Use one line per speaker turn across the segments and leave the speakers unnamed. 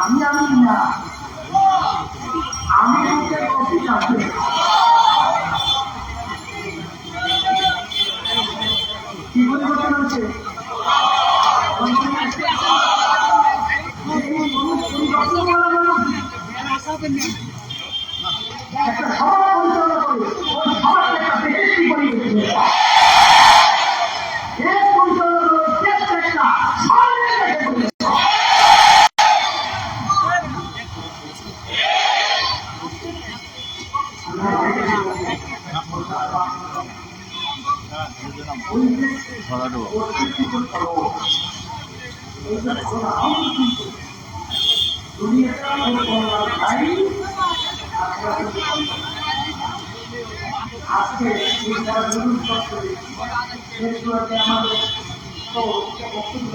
আমি আমি না আমি অফিস আছে আজকে জরুরি সরকারি দেশগুলোতে আমাদের তো বক্তব্য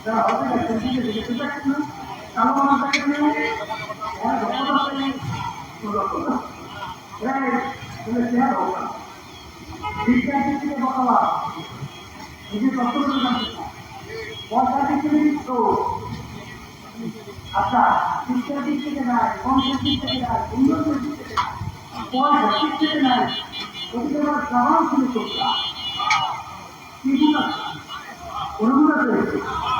সাহিত্যটা বিজ্ঞান থেকে বলা এই যে তত্ত্ব পয়সা দিক থেকে আচ্ছা শিক্ষার দিক থেকে বংশের দিক থেকে নাই উন্নতির দিক থেকে নাই পয়সা দিক থেকে নাই ওদিকে আবার জবান শুরু করতা কি গুণ আছে অনুগুণ আছে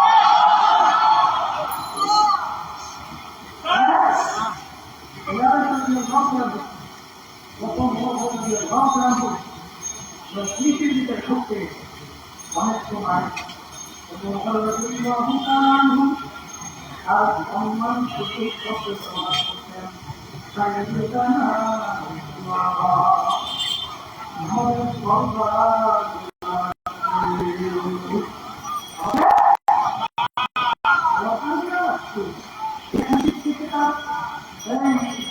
দিয়ে সংক্রান্ত প্রথম মনোভাব দিয়ে সংক্রান্ত স্মৃতির দিকে ঢুকতে অনেক সময়। আর সম্মান সুযোগ করতে প্রকাশ করতেন আমাদের সরকার Thank you.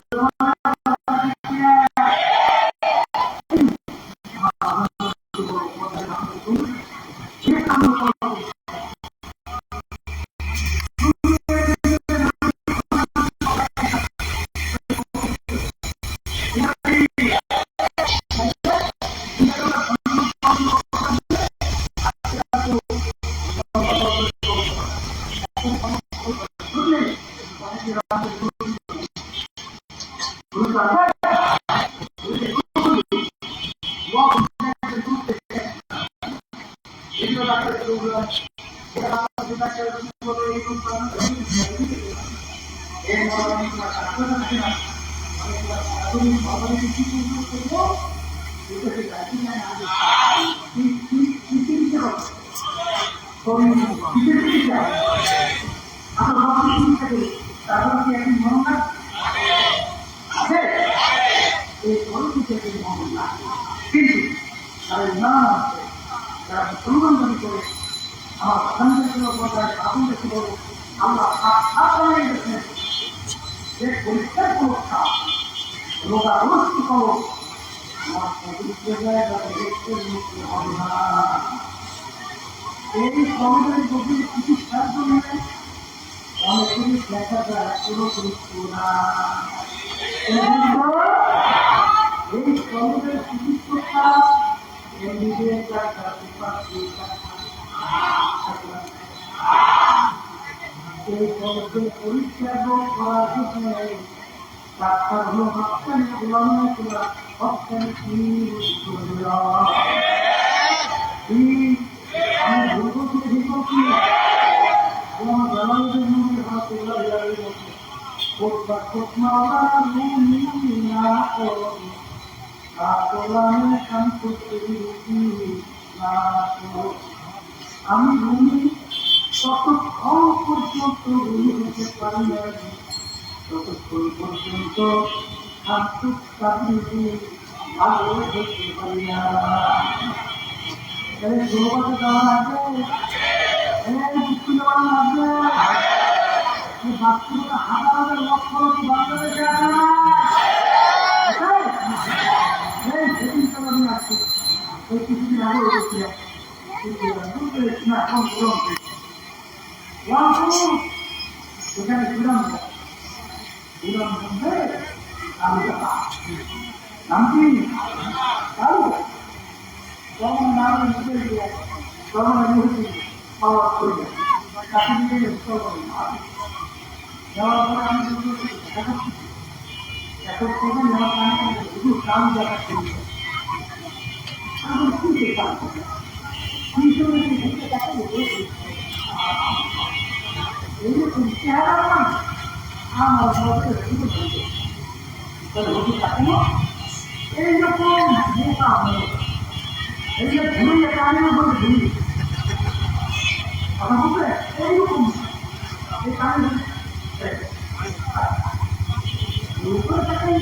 তারপর কি একই মন আছে এই থেকে মন না। কিন্তু তার নাম আছে যারা মুসলমান দাবি করে, আমার প্রধানমন্ত্রীর উপর তার আগুন দেখে বলব আমরা সাবধানে গেছেন যে পরীক্ষার পরীক্ষা রোগাগ্রস্ত করো আমার পবিত্র জায়গা দেখতে মুক্তি হবে না। এই সমাজের গভীর চিকিৎসার জন্য অনেকেরই দেখা যায় কোনো গুরুত্ব না এই সমাজের চিকিৎসা নিজের ডাক্তার এই সমাজের পরীক্ষা করার জন্য ডাক্তার হলো হস্তানি গোলামি করা কি আমি ঠিক করছি আমার জানানোর জন্য হাত যাবে কোথা কোথা না করবি আমি ভূমি ততক্ষণ পর্যন্ত ভূমি হতে পারি না ততক্ষণ পর্যন্ত শান্তিক চাকরি ভালো হতে পারি না লক্ষ না এই সেদিন তো আমি আসছি ওই কিছুদিন আগে এসেছিলাম না এখন ওখানে ছিলাম ছিলাম মধ্যে আমি নাম কি তাও তখন নাম লিখে দিয়ে তখন আমি পাওয়া করে তাকে দিয়ে ইনস্টল যাওয়ার পরে আমি এখন প্রথম নেওয়ার কারণে শুধু কাম দেখা করি মোটা মেয়ে এই যে ভুলি কানের উপরে ভুলি কথা বলতে এইরকম এই উপরে তাকাই